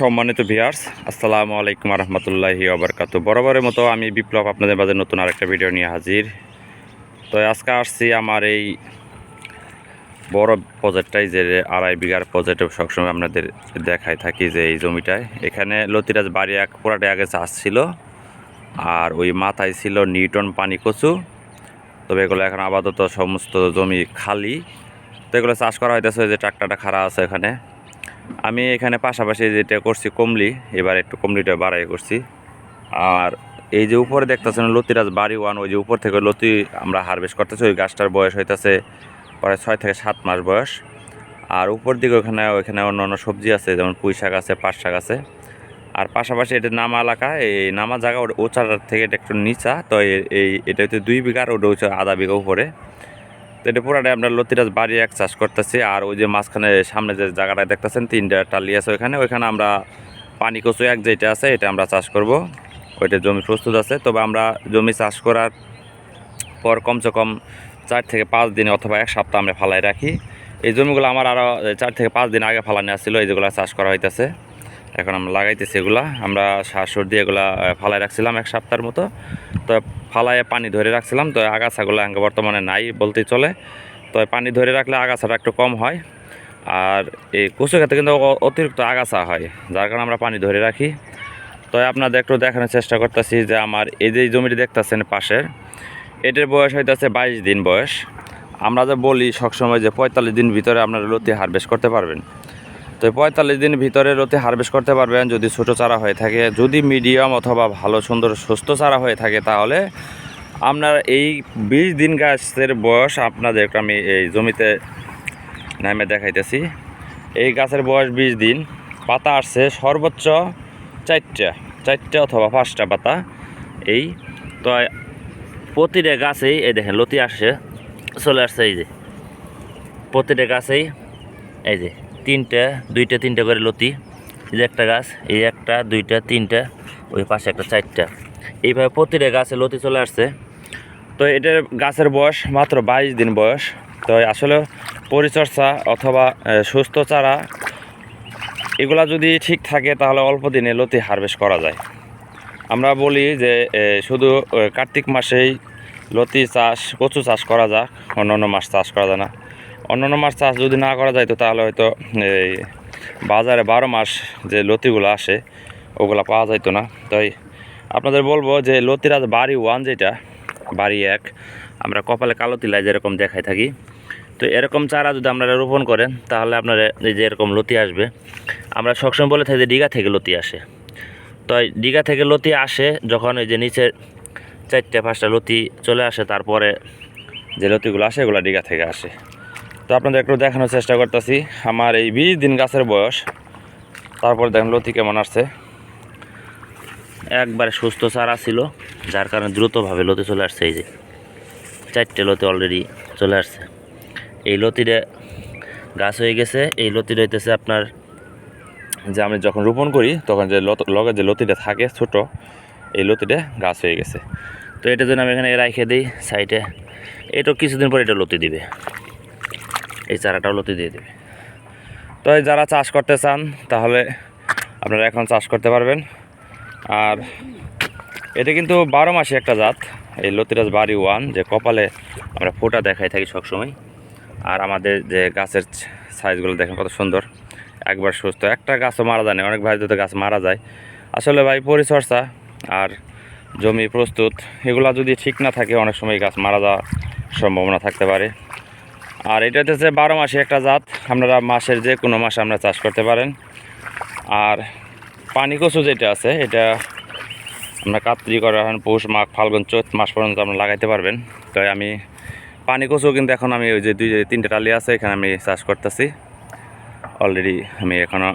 সম্মানিত ভিয়ার্স আসসালামু আলাইকুম রহমতুল্লাহি আবরকাত বরাবরের মতো আমি বিপ্লব আপনাদের মাঝে নতুন আরেকটা ভিডিও নিয়ে হাজির। তো আজকে আসছি আমার এই বড় প্রজেক্টটাই যে আড়াই বিঘার প্রজেক্ট সবসময় আপনাদের দেখায় থাকি যে এই জমিটায়। এখানে লতিরাজ বাড়ি এক পুরাটা আগে চাষ ছিল, আর ওই মাথায় ছিল নিউটন পানি কচু। তবে এগুলো এখন আপাতত সমস্ত জমি খালি। তো এগুলো চাষ করা হইতেছে যে ট্রাক্টরটা খাড়া আছে এখানে আমি এখানে পাশাপাশি যেটা করছি কমলি, এবার একটু কমলিটা বাড়াই করছি। আর এই যে উপরে দেখতেছেন লতিরাজ বাড়ি ওয়ান, ওই যে উপর থেকে লতি আমরা হারভেস্ট করতেছি, ওই গাছটার বয়স হইতেছে প্রায় ছয় থেকে সাত মাস বয়স। আর উপর দিকে ওখানে, ওইখানে অন্য অন্য সবজি আছে, যেমন পুঁই শাক আছে, পাট শাক আছে। আর পাশাপাশি এটা নামা এলাকা, এই নামা জায়গা ওটা উঁচাটার থেকে এটা একটু নিচা, তো এই- এটা হচ্ছে দুই বিঘার, ওটা হচ্ছে আধা বিঘা উপরে। এটা পুরাটাই আমরা লতিরাজ বাড়ি এক চাষ করতেছি, আর ওই যে মাঝখানে সামনে যে জায়গাটা দেখতেছেন, তিনটা টালি আছে ওইখানে ওইখানে আমরা পানি কচু এক যেটা আছে, এটা আমরা চাষ করব। ওইটা জমি প্রস্তুত আছে, তবে আমরা জমি চাষ করার পর কমসে কম চার থেকে পাঁচ দিন অথবা এক সপ্তাহ আমরা ফালাই রাখি। এই জমিগুলো আমার আরও চার থেকে পাঁচ দিন আগে ফালানো আসছিল এই যেগুলো চাষ করা হইতেছে। এখন আমরা লাগাইতেছি এগুলা। আমরা সার সুর দিয়ে এগুলা ফালাই রাখছিলাম এক সপ্তাহের মতো। তো ফালায় পানি ধরে রাখছিলাম। তো আগাছাগুলো আঙ্গে বর্তমানে নাই বলতেই চলে। তো পানি ধরে রাখলে আগাছাটা একটু কম হয়। আর এই কচু ক্ষেত্রে কিন্তু অতিরিক্ত আগাছা হয়, যার কারণে আমরা পানি ধরে রাখি। তো আপনাদের একটু দেখানোর চেষ্টা করতেছি যে আমার এই যে জমিটি দেখতেছেন পাশের, এটার বয়স হইতেছে বাইশ দিন বয়স। আমরা যে বলি সবসময় যে পঁয়তাল্লিশ দিন ভিতরে আপনারা লতি হারভেস্ট করতে পারবেন। তো পঁয়তাল্লিশ দিন ভিতরে লতি হারভেস্ট করতে পারবেন, যদি ছোটো চারা হয়ে থাকে। যদি মিডিয়াম অথবা ভালো, সুন্দর, সুস্থ চারা হয়ে থাকে, তাহলে আপনার এই বিশ দিন গাছের বয়স আপনাদের আমি এই জমিতে নামে দেখাইতেছি। এই গাছের বয়স বিশ দিন, পাতা আসছে সর্বোচ্চ চারটা চারটা অথবা পাঁচটা পাতা। এই, তো প্রতিটা গাছেই, এই দেখেন লতি আসছে, চলে আসছে এই যে। প্রতিটা গাছেই, এই যে। তিনটা, দুইটা, তিনটা করে লতি। এই যে একটা গাছ, এই একটা, দুইটা, তিনটা, ওই পাশে একটা চারটা। এইভাবে প্রতিটা গাছে লতি চলে আসছে। তো এটার গাছের বয়স মাত্র বাইশ দিন বয়স। তো আসলে পরিচর্যা অথবা সুস্থ চারা, এগুলা যদি ঠিক থাকে তাহলে অল্প দিনে লতি হারভেস্ট করা যায়। আমরা বলি যে শুধু কার্তিক মাসেই লতি চাষ, কচু চাষ করা যাক অন্য অন্য মাস চাষ করা যায় না। অন্যান্য মাছ চাষ যদি না করা যায় তো তাহলে হয়তো এই বাজারে বারো মাস যে লতিগুলো আসে, ওগুলো পাওয়া যাইতো না। তাই আপনাদের বলব যে লতিরাজ বাড়ি ওয়ান যেটা, বাড়ি এক, আমরা কপালে কালো তিলায় যেরকম দেখাই থাকি। তো এরকম চারা যদি আপনারা রোপণ করেন, তাহলে আপনারা এই যে এরকম লতি আসবে। আমরা সবসময় বলে থাকি যে ডিগা থেকে লতি আসে। তো এই ডিগা থেকে লতি আসে যখন এই যে নিচে চারটে পাঁচটা লতি চলে আসে, তারপরে যে লতিগুলো আসে, এগুলো ডিগা থেকে আসে। তো আপনাদের একটু দেখানোর চেষ্টা করতেছি। আমার এই বিশ দিন গাছের বয়স। তারপর দেখেন লতি কেমন আসছে। একবারে সুস্থ চারা ছিল, যার কারণে দ্রুতভাবে লতি চলে আসছে, এই যে চারটে লতি অলরেডি চলে আসছে। এই লতিটা গাছ হয়ে গেছে। এই লতিটা হইতেছে আপনার যে আমি যখন রোপণ করি, তখন যে লগে যে লতিটা থাকে ছোট, এই লতিটা গাছ হয়ে গেছে। তো এটা জন্য আমি এখানে রাখে দিই সাইডে। এটা কিছুদিন পর এটা লতি দিবে। এই চারাটাও লতি দিয়ে দেবে। তো যারা চাষ করতে চান, তাহলে আপনারা এখন চাষ করতে পারবেন। আর এটা কিন্তু বারো মাসে একটা জাত, এই লতিরাজ বাড়ি ওয়ান, যে কপালে আমরা ফোটা দেখাই থাকি সবসময়। আর আমাদের যে গাছের সাইজগুলো দেখেন কত সুন্দর, একবার সুস্থ। একটা গাছও মারা যায় না, অনেক ভাই তো গাছ মারা যায়। আসলে ভাই পরিচর্যা আর জমি প্রস্তুত, এগুলা যদি ঠিক না থাকে, অনেক সময় গাছ মারা যাওয়ার সম্ভাবনা থাকতে পারে। আর এটা হচ্ছে বারো মাসে একটা জাত। আপনারা মাসের যে কোনো মাসে আমরা চাষ করতে পারেন। আর পানি কচু যেটা আছে, এটা আমরা কাতরি করা হয়, পৌষ মাঘ, ফাল্গুন, চৈত মাস পর্যন্ত আপনারা লাগাইতে পারবেন। তাই আমি পানি কচু কিন্তু এখন আমি ওই যে দুই, তিনটে টালি আছে, এখানে আমি চাষ করতেছি। অলরেডি আমি এখনও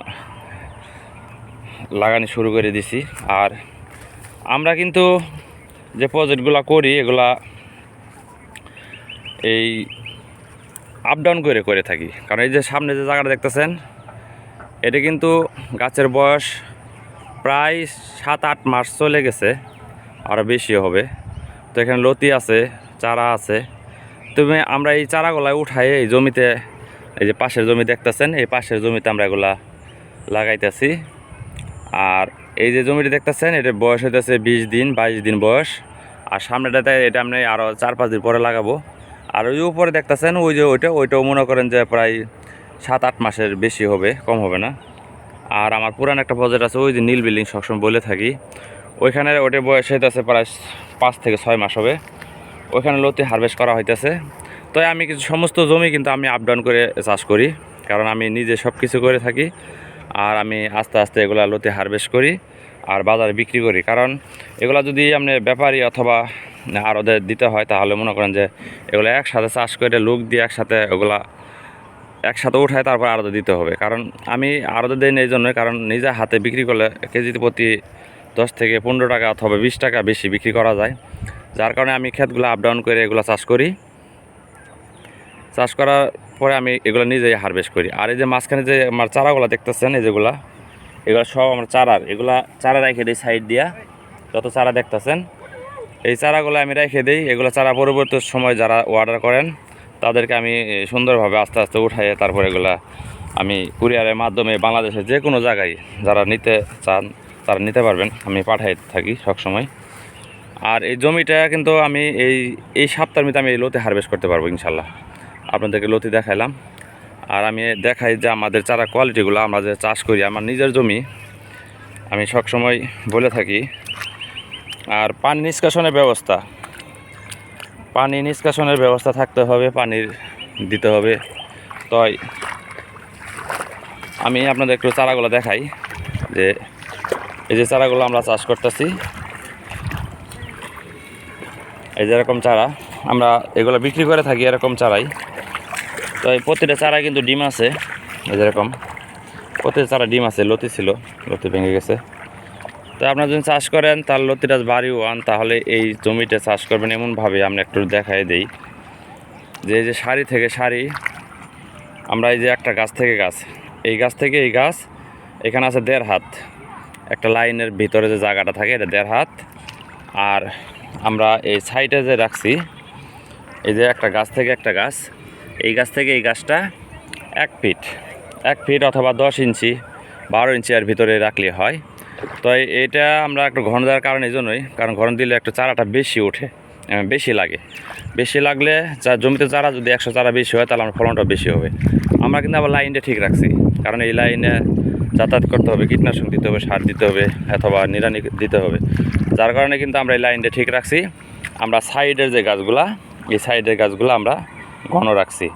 লাগানি শুরু করে দিছি। আর আমরা কিন্তু যে প্রজেক্টগুলো করি, এগুলা এই আপ ডাউন করে করে থাকি। কারণ এই যে সামনে যে জায়গাটা দেখতেছেন, এটা কিন্তু গাছের বয়স প্রায় সাত আট মাস চলে গেছে আরও বেশি হবে। তো এখানে লতি আছে, চারা আছে। তুমি আমরা এই চারাগুলা উঠাই এই জমিতে, এই যে পাশের জমি দেখতেছেন, এই পাশের জমিতে আমরা এগুলা লাগাইতেছি। আর এই যে জমিটা দেখতেছেন এটা বয়স হইতেছে বিশ দিন, বাইশ দিন বয়স। আর সামনেটাতে এটা আপনি আরও চার পাঁচ দিন পরে লাগাবো। আর ওই উপরে দেখতেছেন, ওই যে ওইটা, ওইটাও মনে করেন যে প্রায় সাত, আট মাসের বেশি হবে, কম হবে না। আর আমার পুরান একটা প্রজেক্ট আছে, ওই যে নীল বিল্ডিং সবসময় বলে থাকি। ওইখানে ওইটার বয়স হইতেছে প্রায় পাঁচ থেকে ছয় মাস হবে। ওইখানে লতি হারভেস্ট করা হইতেছে। তো আমি কিছু সমস্ত জমি কিন্তু আমি আপ ডাউন করে চাষ করি, কারণ আমি নিজে সব কিছু করে থাকি। আর আমি আস্তে আস্তে এগুলা লতি হারভেস্ট করি আর বাজারে বিক্রি করি। কারণ এগুলা যদি আপনি ব্যাপারী অথবা আরদের দিতে হয়, তাহলে মনে করেন যে এগুলো একসাথে চাষ করে লোক দিয়ে একসাথে ওগুলা একসাথে উঠায় তারপর আরদে দিতে হবে। কারণ আমি আরদে দিই এই জন্যই কারণ নিজে হাতে বিক্রি করলে কেজিতে প্রতি দশ থেকে পনেরো টাকা অথবা বিশ টাকা বেশি বিক্রি করা যায়। যার কারণে আমি ক্ষেতগুলো আপ ডাউন করে এগুলো চাষ করি। চাষ করার পরে আমি এগুলো নিজেই হারভেস্ট করি। আর এই যে মাঝখানে যে আমার চারাগুলো দেখতেছেন, এই যেগুলা, এগুলো সব আমার চারার, এগুলা চারা রেখে দিই সাইড দিয়া। যত চারা দেখতেছেন এই চারাগুলো আমি রেখে দিই। এগুলো চারা পরবর্তী সময় যারা অর্ডার করেন, তাদেরকে আমি সুন্দরভাবে আস্তে আস্তে উঠাইয়ে তারপর এগুলা আমি কুরিয়ারের মাধ্যমে বাংলাদেশের যে কোনো জায়গায় যারা নিতে চান, তারা নিতে পারবেন। আমি পাঠাই থাকি সবসময়। আর এই জমিটা কিন্তু আমি এই এই সপ্তাহের মধ্যে আমি এই লতি হারভেস্ট করতে পারব ইনশাল্লাহ। আপনাদেরকে লতি দেখাইলাম। আর আমি দেখাই যে আমাদের চারা কোয়ালিটিগুলো আমরা যে চাষ করি, আমার নিজের জমি, আমি সবসময় বলে থাকি আর পানি নিষ্কাশনের ব্যবস্থা। পানি নিষ্কাশনের ব্যবস্থা থাকতে হবে পানির দিতে হবে। তাই আমি আপনাদের একটু চারাগুলো দেখাই, যে এই যে চারাগুলো আমরা চাষ করতেছি, এই যে এরকম চারা, আমরা এগুলো বিক্রি করে থাকি এরকম চারাই। তো এই প্রতিটা চারায় কিন্তু ডিম আছে, এই যেরকম প্রতিটা চারা ডিম আছে, লতি ছিল, লতি ভেঙে গেছে। তো আপনারা যদি চাষ করেন তার লতিরাজ বাড়ি ওয়ান তাহলে এই জমিটা চাষ করবেন এমনভাবে আমরা একটু দেখাই দিই। যে এই যে সারি থেকে সারি, আমরা এই যে একটা গাছ থেকে গাছ, এই গাছ থেকে এই গাছ, এখানে আছে দেড় হাত। একটা লাইনের ভিতরে যে জায়গাটা থাকে, এটা দেড় হাত। আর আমরা এই সাইডে যে রাখছি, এই যে একটা গাছ থেকে একটা গাছ, এই গাছ থেকে এই গাছটা এক ফিট এক ফিট অথবা দশ ইঞ্চি, বারো ইঞ্চি আর ভিতরে রাখলে হয়। তো এটা আমরা একটু ঘন দেওয়ার কারণ এই জন্যই কারণ ঘন দিলে একটু চারাটা বেশি ওঠে বেশি লাগে। বেশি লাগলে যা জমিতে চারা যদি একশো চারা বেশি হয়, তাহলে আমার ফলনটা বেশি হবে। আমরা কিন্তু আবার লাইনটা ঠিক রাখছি, কারণ এই লাইনে যাতায়াত করতে হবে, কীটনাশক দিতে হবে, সার দিতে হবে, অথবা নিরানি দিতে হবে। যার কারণে কিন্তু আমরা এই লাইনটা ঠিক রাখছি। আমরা সাইডের যে গাছগুলা, এই সাইডের গাছগুলো আমরা ঘন রাখছি।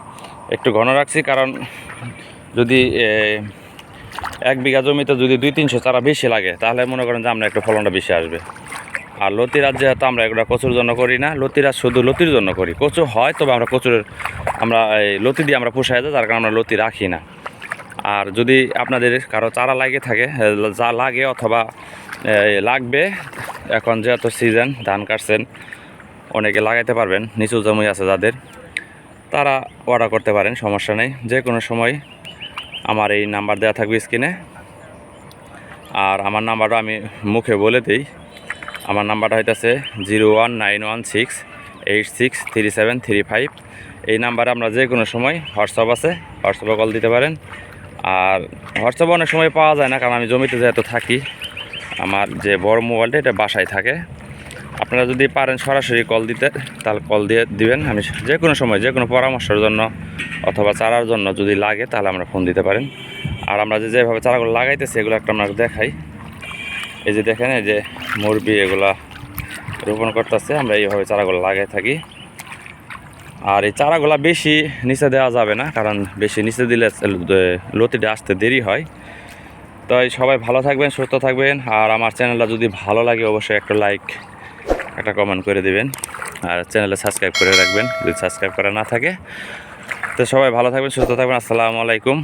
একটু ঘন রাখছি, কারণ যদি এক বিঘা জমিতে যদি দুই তিনশো চারা বেশি লাগে, তাহলে মনে করেন যে আমরা একটু ফলনটা বেশি আসবে। আর লতিরাজ যেহেতু আমরা এগুলো কচুর জন্য করি না লতিরাজ শুধু লতির জন্য করি। কচু হয়, তবে আমরা কচুর আমরা এই লতি দিয়ে আমরা পোষাই যাই যার কারণে আমরা লতি রাখি না। আর যদি আপনাদের কারও চারা লাগে থাকে যা লাগে অথবা লাগবে, এখন যেহেতু সিজন ধান কাটছেন, অনেকে লাগাইতে পারবেন, নিচু জমি আছে যাদের, তারা অর্ডার করতে পারেন, সমস্যা নেই। যে কোনো সময় আমার এই নাম্বার দেওয়া থাকবে স্ক্রিনে। আর আমার নাম্বারটা আমি মুখে বলে দিই। আমার নাম্বারটা হইতেছে zero one nine one six eight six three seven three five. এই নাম্বারে আমরা যে কোনো সময় হোয়াটসঅ্যাপ আছে, হোয়াটসঅ্যাপে কল দিতে পারেন। আর হোয়াটসঅ্যাপে অনেক সময় পাওয়া যায় না, কারণ আমি জমিতে যেহেতু থাকি, আমার যে বড় মোবাইলটা এটা বাসায় থাকে। আপনারা যদি পারেন সরাসরি কল দিতে, তাহলে কল দিয়ে দিবেন। আমি যে কোনো সময়, যে কোনো পরামর্শের জন্য অথবা চারার জন্য যদি লাগে, তাহলে আমরা ফোন দিতে পারেন। আর আমরা যে যেভাবে চারাগুলো লাগাইতেছি, এগুলো একটা আমরা দেখাই। এই যে দেখেন, এই যে মুরগি এগুলা রোপণ করতেছে, আমরা এইভাবে চারাগুলো লাগাই থাকি। আর এই চারাগুলা বেশি নিচে দেওয়া যাবে না, কারণ বেশি নিচে দিলে লতিটা আসতে দেরি হয়। তাই সবাই ভালো থাকবেন, সুস্থ থাকবেন। আর আমার চ্যানেলটা যদি ভালো লাগে, অবশ্যই একটা লাইক একটা কমেন্ট করে দিবেন আর চ্যানেলে সাবস্ক্রাইব করে রাখবেন যদি সাবস্ক্রাইব করা না থাকে। তো সবাই ভালো থাকবেন, সুস্থ থাকবেন, আসসালামু আলাইকুম।